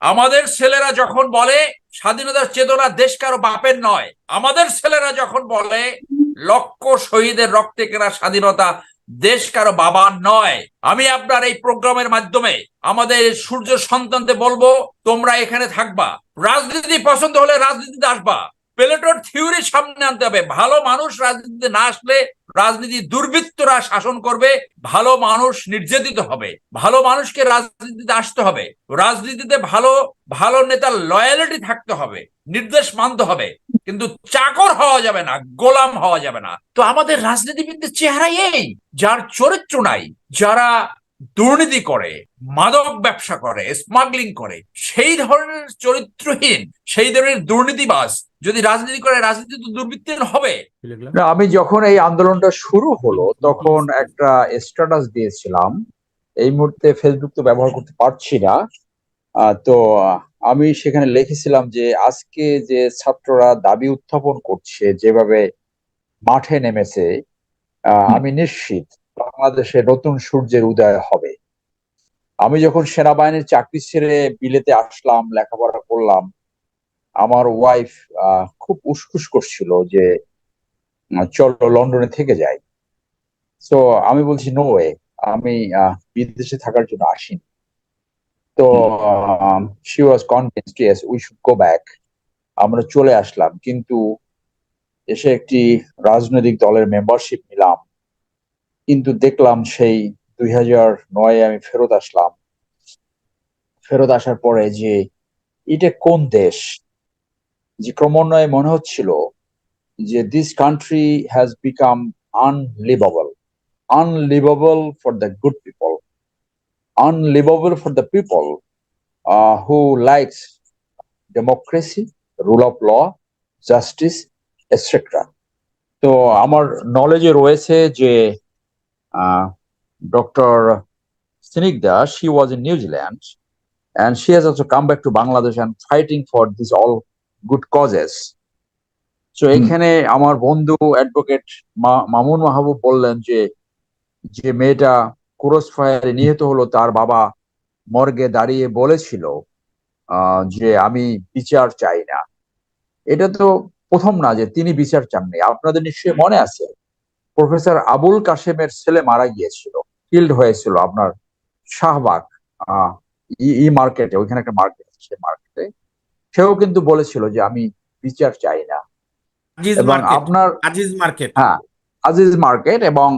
আমাদের ছেলেরা যখন বলে, স্বাধীনতার চেতনা দেশ কারও বাপের নয়। আমাদের ছেলেরা যখন বলে, লক্ষ শহীদের রক্তে কেনা স্বাধীনতা দেশ কারও বাবার নয়। আমি আপনার এই প্রোগ্রামের মাধ্যমে আমাদের সূর্য সন্তানদের বলব, তোমরা এখানে থাকবা। রাজনীতি পছন্দ হলে রাজনীতিতে আসবা। প্লেটোর থিওরি সামনে আনতে হবে। ভালো মানুষ রাজনীতিতে না আসলে রাজনীতি দুর্বৃত্তরা শাসন করবে, ভালো মানুষ নির্যাতিত হবে। ভালো মানুষকে রাজনীতিতে আসতে হবে। রাজনীতিতে ভালো ভালো নেতার লয়ালিটি থাকতে হবে, নির্দেশ মানতে হবে। কিন্তু চাকর হওয়া যাবে না, গোলাম হওয়া যাবে না। তো আমাদের রাজনীতিবিদদের চেহারাই এই, যার চরিত্র নাই, যারা দুর্নীতি করে, মাদক ব্যবসা করে স্মাগলিং করে, সেই ধরনের চরিত্রহীন, সেই ধরনের দুর্নীতিবাজ যদি রাজনীতি করে রাজনীতি তো দুর্বৃত্তের হবে। না, আমি যখন এই আন্দোলনটা শুরু হলো তখন একটা স্ট্যাটাস দিয়েছিলাম। এই মুহূর্তে ফেসবুক তো ব্যবহার করতে পারছি না। আহ, তো আমি সেখানে লিখেছিলাম যে আজকে যে ছাত্ররা দাবি উত্থাপন করছে যেভাবে মাঠে নেমেছে আহ, আমি নিশ্চিত বাংলাদেশে নতুন সূর্যের উদয় হবে। আমি যখন সেনাবাহিনীর চাকরি ছেড়ে বিলেতে আসলাম লেখাপড়া করলাম আমার ওয়াইফ খুব উসখুস করছিল যে চলো লন্ডনে থেকে যাই। তো আমি বলছি নো ওয়ে আমি বিদেশে থাকার জন্য আসিনি। তো she was convinced yes we should go back আমরা চলে আসলাম কিন্তু এসে একটি রাজনৈতিক দলের মেম্বারশিপ নিলাম। কিন্তু দেখলাম সেই দুই হাজার নয়ে আমি ফেরত আসলাম। ফেরত আসার পরে যে এটা কোন দেশ? যে ক্রমান্বয়ে মনে হচ্ছিল যে this country has become unlivable unlivable for the good people unlivable for the people who likes democracy rule of law justice etcetera তো আমার নলেজে রয়েছে যে doctor she was in New Zealand and she has also come back to Bangladesh and fighting for these all good causes তো এখানে আমার বন্ধু advocate Mamun মাহবুব বললেন যে যে মেয়েটা ক্রস ফায়ারে নিহত হলো তার বাবা মর্গে দাঁড়িয়ে বলেছিল যে আমি বিচার চাই না। এটা তো প্রথম না যে তিনি বিচার চাননি। আপনাদের নিশ্চয়ই মনে আছে প্রফেসর আবুল কাশেমের ছেলে মারা গিয়েছিল কিল্ড হয়েছিল আপনার শাহবাগ আহ, ই মার্কেটে ওইখানে একটা মার্কেট আছে মার্কেটে সেও কিন্তু বলেছিল যে আমি বিচার চাই না। এবং আপনার আজিজ মার্কেট। হ্যাঁ আজিজ মার্কেট এবং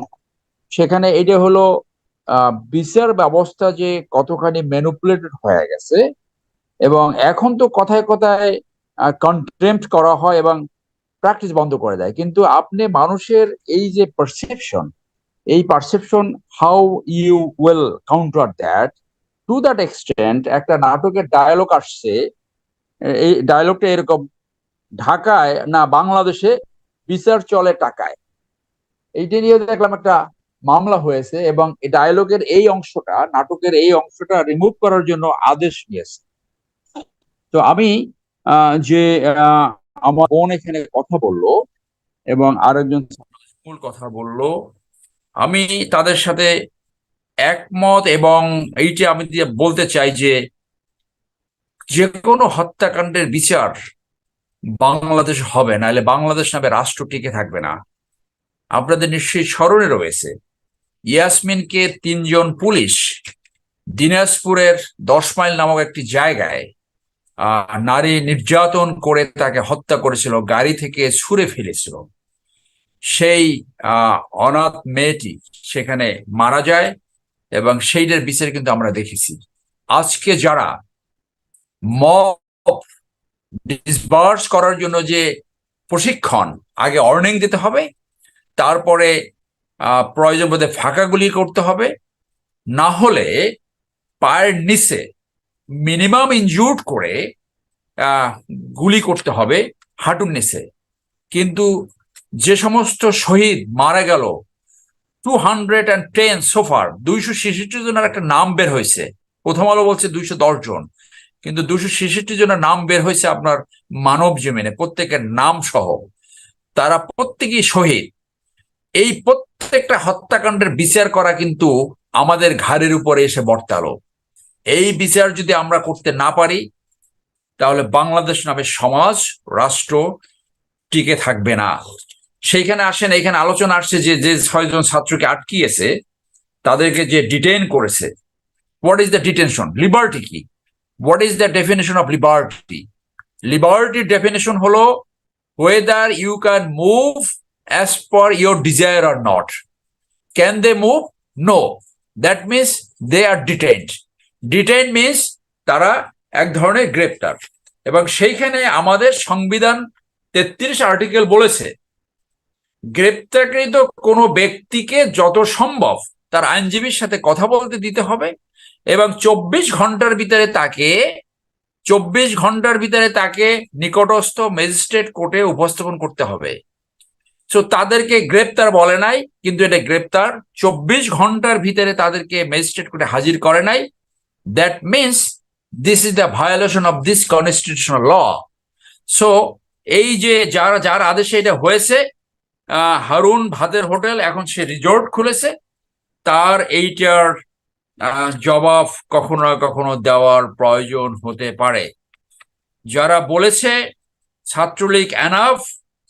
সেখানে এটা হলো বিচার ব্যবস্থা যে কতখানি ম্যানুপুলেটেড হয়ে গেছে এবং এখন তো কথায় কথায় কন্টেম্পট করা হয় এবং প্র্যাকটিস বন্ধ করে দেয়। কিন্তু আপনি মানুষের এই যে পারসেপশন এই perception how you will counter that to that extent একটা নাটকের ডায়ালগ আসছে এই ডায়লগটা এরকম, ঢাকায় না বাংলাদেশে বিচার চলে টাকায়। এইটা নিয়ে দেখলাম একটা মামলা হয়েছে এবং ডায়ালগের এই অংশটা, নাটকের এই অংশটা রিমুভ করার জন্য আদেশ নিয়েছে তো আমি যে আমার বোন এখানে কথা বলল এবং আরেকজন মূল কথা বলল, আমি তাদের সাথে একমত এবং এইটা আমি বলতে চাই যে যে কোনো হত্যাকাণ্ডের বিচার বাংলাদেশ হবে না নাহলে বাংলাদেশ নামে রাষ্ট্র টিকে থাকবে না। আপনাদের নিশ্চয়ই স্মরণে রয়েছে, ইয়াসমিনকে তিনজন পুলিশ দিনাজপুরের দশ মাইল নামক একটি জায়গায় নারী নির্যাতন করে তাকে হত্যা করেছিল, গাড়ি থেকে ছুঁড়ে ফেলেছিল। সেই অনাথ মেয়েটি সেখানে মারা যায় এবং সেইটার বিচার কিন্তু আমরা দেখেছি। আজকে যারা মব ডিসবার্স করার জন্য যে প্রশিক্ষণ, আগে অর্নিং দিতে হবে, তারপরে প্রয়োজন বোধে ফাঁকা গুলি করতে হবে, না হলে পায়ের নিচে মিনিমাম ইনজুর্ড করে গুলি করতে হবে হাঁটুর নিচে। কিন্তু যে সমস্ত শহীদ মারা গেল টু হান্ড্রেড অ্যান্ড টেন সোফার দুইশো ছেষট্টি জনের একটা নাম বের হয়েছে। প্রথম আলো বলছে দুইশো দশ জন। কিন্তু দুশো ছেষট্টি জনের নাম বের হয়েছে আপনার মানব জমিনে, প্রত্যেকের নাম সহ। তারা প্রত্যেকেই শহীদ। এই প্রত্যেকটা হত্যাকাণ্ডের বিচার করা কিন্তু আমাদের ঘাড়ের উপরে এসে বর্তালো। এই বিচার যদি আমরা করতে না পারি, তাহলে বাংলাদেশ নামে সমাজ, রাষ্ট্র টিকে থাকবে না। সেইখানে আসেন এখানে আলোচনা আসছে যে যে ছয়জন ছাত্রকে আটকিয়েছে, তাদেরকে যে ডিটেইন করেছে। What is the detention liberty কি? What is the definition of liberty লিবার্টির definition হলো whether you can move as per your desire or not can they move no that means they are detained detain means তারা এক ধরনের গ্রেপ্তার। এবং সেইখানে আমাদের সংবিধান তেত্রিশ আর্টিকেল বলেছে, গ্রেপ্তারকৃত কোনো ব্যক্তিকে যত সম্ভব তার আইনজীবীর সাথে কথা বলতে দিতে হবে। এবং চব্বিশ ঘণ্টার ভিতরে তাকে, চব্বিশ ঘণ্টার ভিতরে তাকে নিকটস্থ ম্যাজিস্ট্রেট কোর্টে উপস্থাপন করতে হবে। সো তাদেরকে গ্রেপ্তার বলে নাই, কিন্তু এটা গ্রেপ্তার। চব্বিশ ঘণ্টার ভিতরে তাদেরকে ম্যাজিস্ট্রেট কোর্টে হাজির করে নাই। That means this is the violation of this constitutional law so এই যে যার যার আদেশে এটা হয়েছে হারুন ভাদের হোটেল, এখন সে রিজোর্ট খুলেছে। তার এইটার জবাব কখনো কখনো দেওয়ার প্রয়োজন হতে পারে। যারা বলেছে ছাত্রলীগ অ্যানাফ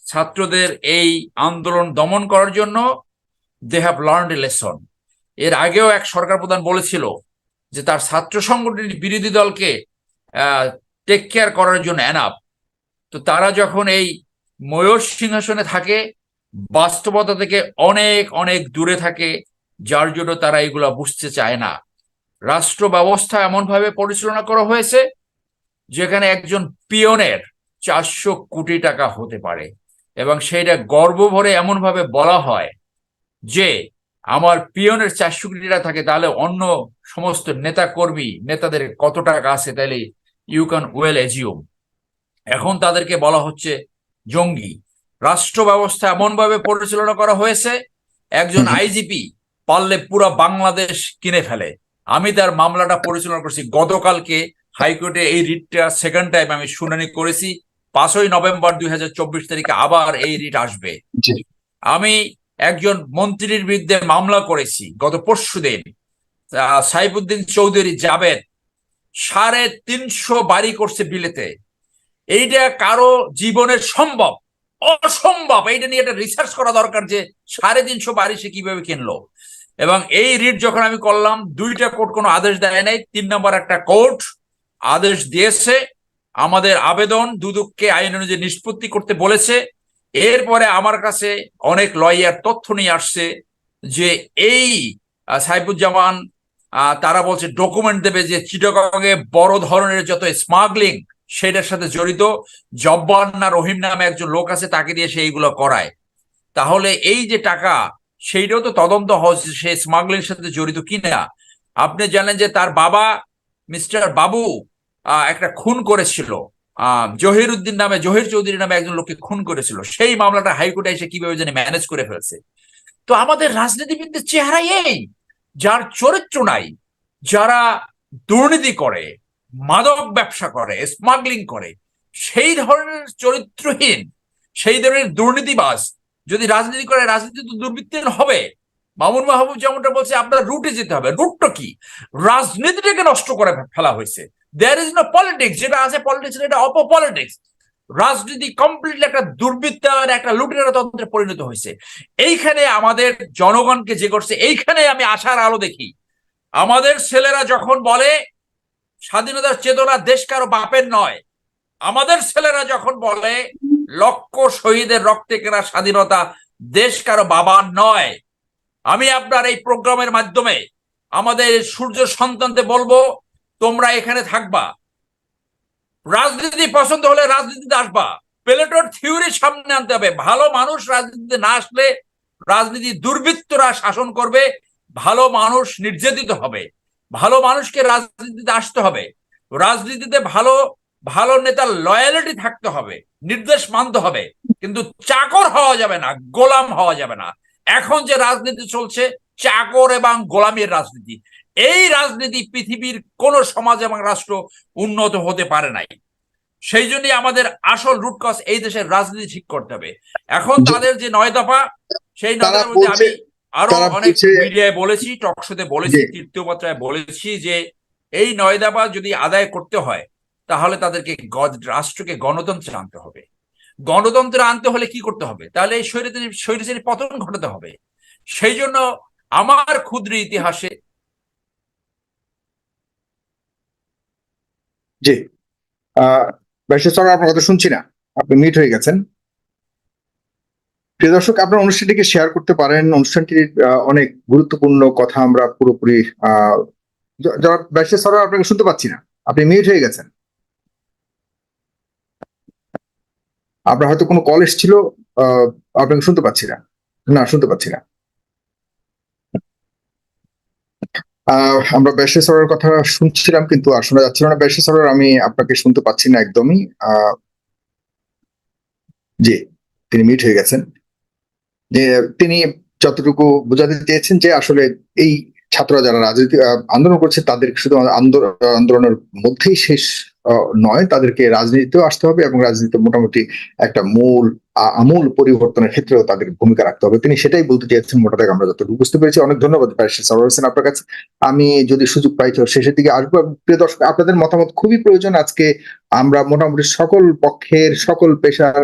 ছাত্রদের এই আন্দোলন দমন করার জন্য দে হ্যাভ লার্ন লেসন এর আগেও এক সরকার প্রধান বলেছিল যে তার ছাত্র সংগঠনের বিরোধী দলকে টেক কেয়ার করার জন্য অ্যানাফ তো তারা যখন এই ময়ূর সিংহাসনে থাকে, বাস্তবতা থেকে অনেক অনেক দূরে থাকে যার জন্য তারা এগুলা বুঝতে চায় না। রাষ্ট্র ব্যবস্থা এমনভাবে পরিচালনা করা হয়েছে যেখানে একজন পিয়নের চারশো কোটি টাকা হতে পারে এবং সেটা গর্ব ভরে এমনভাবে বলা হয় যে আমার পিয়নের চারশো কোটি টাকা থাকে তাহলে অন্য সমস্ত নেতা কর্মী নেতাদের কত টাকা আছে তাহলে ইউ ক্যান ওয়েল এজিউম এখন তাদেরকে বলা হচ্ছে জঙ্গি। রাষ্ট্র ব্যবস্থা এমনভাবে পরিচালনা করা হয়েছে একজন আইজিপি পারলে পুরো বাংলাদেশ কিনে ফেলে। আমি তার মামলাটা পরিচালনা করছি। গতকালকে হাইকোর্টে এই রিটটা সেকেন্ড টাইম আমি শুনানি করেছি। পাঁচই নভেম্বর দুই হাজার চব্বিশ তারিখে আবার এই রিট আসবে। আমি একজন মন্ত্রীর বিরুদ্ধে মামলা করেছি গত পরশু দিন। সাইফুদ্দিন চৌধুরী জাবেদ সাড়ে তিনশো বাড়ি করছে বিলেতে। এইটা কারও জীবনের সম্ভব? অসম্ভব! এইটা নিয়ে একটা রিসার্চ করা দরকার যে সাড়ে তিনশো বাড়ি সে কীভাবে কিনলো? এবং এই রিট যখন আমি করলাম, দুইটা কোর্ট কোনো আদেশ দেয় নাই, তিন নম্বর একটা কোর্ট আদেশ দিয়েছে, আমাদের আবেদন দুদককে আইন অনুযায়ী নিষ্পত্তি করতে বলেছে। এরপরে আমার কাছে অনেক লয়ার তথ্য নিয়ে আসছে যে এই সাইফুজ্জামান তারা বলছে ডকুমেন্ট দেবে যে চিটগাংয়ে বড় ধরনের যত স্মাগলিং সেটার সাথে জড়িত জব্বান না রহিম নামে একজন লোক আছে, তাকে দিয়ে সে এইগুলো করায়। তাহলে এই যে টাকা সেইটাও তো তদন্ত হচ্ছে সে স্মাগলিং সাথে জড়িত কিনা। আপনি জানেন যে তার বাবা মিস্টার বাবু একটা খুন করেছিল। জহির উদ্দিন নামে, জহির চৌধুরী নামে একজন লোককে খুন করেছিল। সেই মামলাটা হাইকোর্টে এসে কীভাবে জানি ম্যানেজ করে ফেলছে। তো আমাদের রাজনীতিবিদদের চেহারা এই, যার চরিত্র নাই, যারা দুর্নীতি করে, মাদক ব্যবসা করে স্মাগলিং করে, সেই ধরনের চরিত্রহীন, সেই ধরনের দুর্নীতিবাজ যদি রাজনীতি করে, রাজনীতি তো দুর্বৃত্তের হবে। মামুন মাহবুব যেমনটা বলছে, আপনার রুটে যেতে হবে। রুটটা কি? রাজনীতিটাকে নষ্ট করে ফেলা হয়েছে। দেয়ার ইজ নো পলিটিক্স যেটা আছে পলিটিক্স এটা অপ পলিটিক্স রাজনীতি কমপ্লিটলি একটা দুর্বৃত্তার একটা লুটেরা তন্ত্রে পরিণত হয়েছে। এইখানে আমাদের জনগণকে যে করছে, এইখানে আমি আশার আলো দেখি। আমাদের ছেলেরা যখন বলে, স্বাধীনতার চেতনা দেশ কারও বাপের নয়। আমাদের ছেলেরা যখন বলে লক্ষ শহীদের রক্তে কেনা স্বাধীনতা দেশ কারও বাবার নয়। আমি আপনার এই প্রোগ্রামের মাধ্যমে আমাদের সূর্য সন্তানদের বলব, তোমরা এখানে থাকবা। রাজনীতি পছন্দ হলে রাজনীতিতে আসবা। প্লেটোর থিওরি সামনে আনতে হবে। ভালো মানুষ রাজনীতিতে না আসলে রাজনীতি দুর্বৃত্তরা শাসন করবে। ভালো মানুষ নির্যাতিত হবে। ভালো মানুষকে রাজনীতিতে আসতে হবে। রাজনীতিতে ভালো ভালো নেতার লয়ালিটি থাকতে হবে নির্দেশ মানতে হবে কিন্তু চাকর হওয়া যাবে না গোলাম হওয়া যাবে না। এখন যে রাজনীতি চলছে চাকর এবং গোলামের রাজনীতি। এই রাজনীতি পৃথিবীর কোন সমাজ এবং রাষ্ট্র উন্নত হতে পারে নাই। সেই জন্যই আমাদের আসল রুট কজ এই দেশের রাজনীতি ঠিক করতে হবে। এখন তাদের যে নয় দফা সেই নয় দফার মধ্যে আমি আরও অনেক মিডিয়ায় বলেছি টকশোতে বলেছি জি। তৃতীয় পত্রায় বলেছি যে এই নয় দফা যদি আদায় করতে হয় তাহলে তাদেরকে রাষ্ট্রকে গণতন্ত্রে আনতে হবে। গণতন্ত্রে আনতে হলে কি করতে হবে? তাহলে এই পতন ঘটাতে হবে। সেই জন্য আমার ক্ষুদ্র ইতিহাসে জি। আপনার কথা শুনছি না। আপনি মিট হয়ে গেছেন। প্রিয় দর্শক, আপনার অনুষ্ঠানটিকে শেয়ার করতে পারেন। অনুষ্ঠানটির অনেক গুরুত্বপূর্ণ কথা আমরা পুরোপুরি যারা ব্যারিস্টার স্যার আপনাকে শুনতে পাচ্ছি না। আপনি মিউট হয়ে গেছেন। আপনার হয়তো কোনো কল এসেছিল আপনাকে শুনতে পাচ্ছি না। না, শুনতে পাচ্ছি না। আমরা ব্যারিস্টার স্যারের কথা শুনছিলাম, কিন্তু আর শোনা যাচ্ছিল না। ব্যারিস্টার স্যার আমি আপনাকে শুনতে পাচ্ছি না একদমই। জি, তিনি মিট হয়ে গেছেন। যে, তিনি যতটুকু বোঝাতে চেয়েছেন যে, আসলে এই ছাত্ররা যারা রাজনীতি আন্দোলন করছে, তাদের শুধু আন্দোলনের মধ্যেই শেষ নয়, তাদেরকে রাজনীতিতেও আসতে হবে এবং রাজনীতিতে মোটামুটি একটা মূল আমূল পরিবর্তনের ক্ষেত্রেও তাদের ভূমিকা রাখতে হবে। তিনি সেটাই বলতে চেয়েছেন মোটামুটি আমরা যতটুকু বুঝতে পেরেছি। অনেক ধন্যবাদ সরোয়ার হোসেন, আপনার কাছে আমি যদি সুযোগ পাই শেষের দিকে আসব। প্রিয় দর্শক, আপনাদের মতামত খুবই প্রয়োজন। আজকে আমরা মোটামুটি সকল পক্ষের, সকল পেশার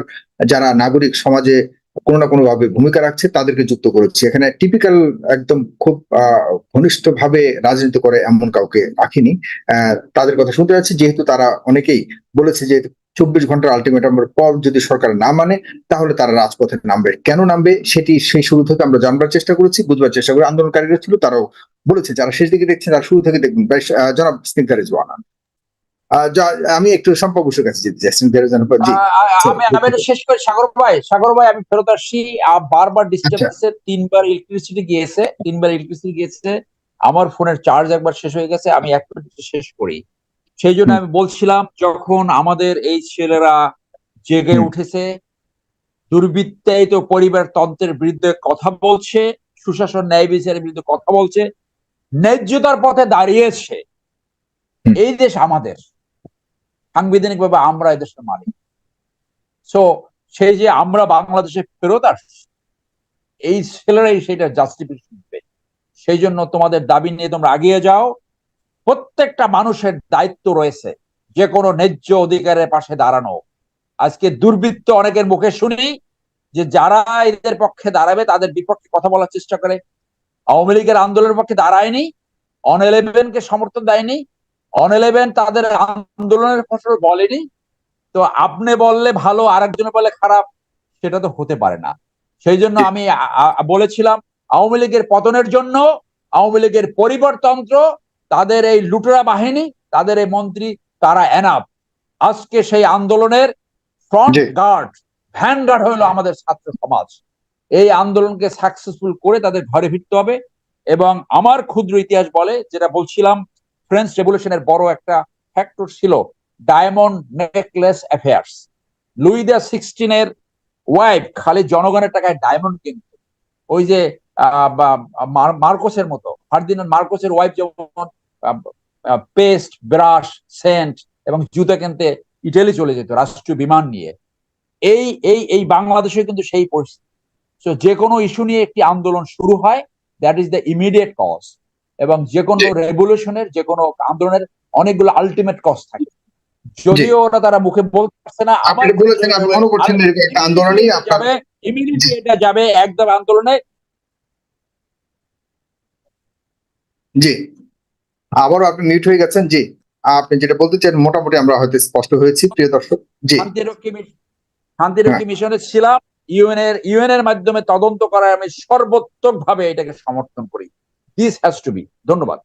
যারা নাগরিক সমাজে কোনো না কোনো ভাবে ভূমিকা রাখছে তাদেরকে যুক্ত করেছি। এখানে টিপিক্যাল একদম খুব ঘনিষ্ঠ ভাবে রাজনীতি করে এমন কাউকে রাখিনি। তাদের কথা শুনতে যাচ্ছি। যেহেতু তারা অনেকেই বলেছে যে চব্বিশ ঘণ্টার আলটিমেটামের পর যদি সরকার না মানে তাহলে তারা রাজপথে নামবে। কেন নামবে? সেটি সেই শুরু থেকে আমরা জানবার চেষ্টা করেছি বুঝবার চেষ্টা করি। আন্দোলনকারীরা ছিল তারাও বলেছে। যারা শেষ দিকে দেখছেন তারা শুরু থেকে দেখবেন। জনাব স্নিগ্ধা রেজওয়ানা। আহ, যা- আমি একটু সম্পর্ক বসে কাছে যেতে চাই স্নিগ্ধা রেজওয়ানা জি। আ- আ- আমি আমি শেষ করি। সাগর ভাই সাগর ভাই আমি ফেরত আসছি। বারবার ডিস্টার্ব। হচ্ছে তিনবার ইলেকট্রিসিটি গিয়েছে তিনবার ইলেকট্রিসিটি গিয়েছে। আমার ফোনের চার্জ একবার শেষ হয়ে গেছে আমি এক মিনিটে শেষ করি। সেই জন্য আমি বলছিলাম যখন আমাদের এই ছেলেরা জেগে উঠেছে দুর্বৃত্তায়িত পরিবার তন্ত্রের বিরুদ্ধে কথা বলছে সুশাসন ন্যায় বিচারের বিরুদ্ধে কথা বলছে ন্যায্যতার পথে দাঁড়িয়েছে। এই দেশ আমাদের। সাংবিধানিক ভাবে আমরা এই দেশের মালিক সো সেই যে আমরা বাংলাদেশে ফেরত আসছি, এই ছেলেরাই সেটা জাস্টিফিকেশন দিবে সেই জন্য তোমাদের দাবি নিয়ে তোমরা এগিয়ে যাও। প্রত্যেকটা মানুষের দায়িত্ব রয়েছে, যে কোনো ন্যায্য অধিকারের পাশে দাঁড়ানো। আজকে দুর্বৃত্ত অনেকের মুখে শুনি যে যারা এদের পক্ষে দাঁড়াবে, তাদের বিপক্ষে কথা বলার চেষ্টা করে। আওয়ামী লীগের আন্দোলনের পক্ষে দাঁড়ায়নি অন ইলেভেন কে সমর্থন দেয়নি অন ইলেভেন তাদের আন্দোলনের ফসল বলেনি। তো আপনি বললে ভালো আরেকজনে বলে খারাপ সেটা তো হতে পারে না। সেই জন্য আমি বলেছিলাম আওয়ামী লীগের পতনের জন্য আওয়ামী লীগের পরিবর্তন্ত্র তাদের এই লুটেরা বাহিনী তাদের এই মন্ত্রী তারা এনাফ আজকে সেই আন্দোলনের ফ্রন্ট গার্ড ভ্যান গার্ড হলো আমাদের ছাত্র সমাজ। এই আন্দোলনকে সাকসেসফুল করে তাদের ঘরে ফিরতে হবে। এবং আমার ক্ষুদ্র ইতিহাস বলে যেটা বলছিলাম ফ্রেঞ্চ রেভলিউশনের বড় একটা ফ্যাক্টর ছিল diamond necklace affairs Louis the সিক্সটিনের wife খালি জনগণের টাকায় ডায়মন্ড কিনত। ওই যে মার্কোসের মতো, ফার্দিনান্দ মার্কোসের ওয়াইফ যেমন পেস্ট ব্রাশ সেন্ট এবং জুতা কিনতে ইটালি চলে যেত রাষ্ট্রীয় বিমান নিয়ে। এই এই এই বাংলাদেশে কিন্তু সেই পরিস্থিতি। যে কোনো ইস্যু নিয়ে একটি আন্দোলন শুরু হয় that is the immediate cause এবং যে কোনো। রেভলিউশনের যে কোনো আন্দোলনের অনেকগুলো আলটিমেট কজ থাকে। যদিও ওরা তারা মুখে বলতে পারছে না আপনি বলেছেন আপনি মনে করছেন যে এটা একটা আন্দোলনই আপনার ইমিডিয়েটলি এটা যাবে একদম আন্দোলনে। জি। আবারও আপনি মিউট হয়ে গেছেন জি। আপনি যেটা বলতে চান মোটামুটি আমরা হয়তো স্পষ্ট হয়েছি প্রিয় দর্শক। জি। শান্তিরক্ষী মিশন শান্তিরক্ষী মিশনে ছিলাম। ইউএন এর ইউএন এর মাধ্যমে তদন্ত করার আমি সর্বোত্তক ভাবে এটাকে সমর্থন করি। দিস হ্যাজ টু বি ধন্যবাদ।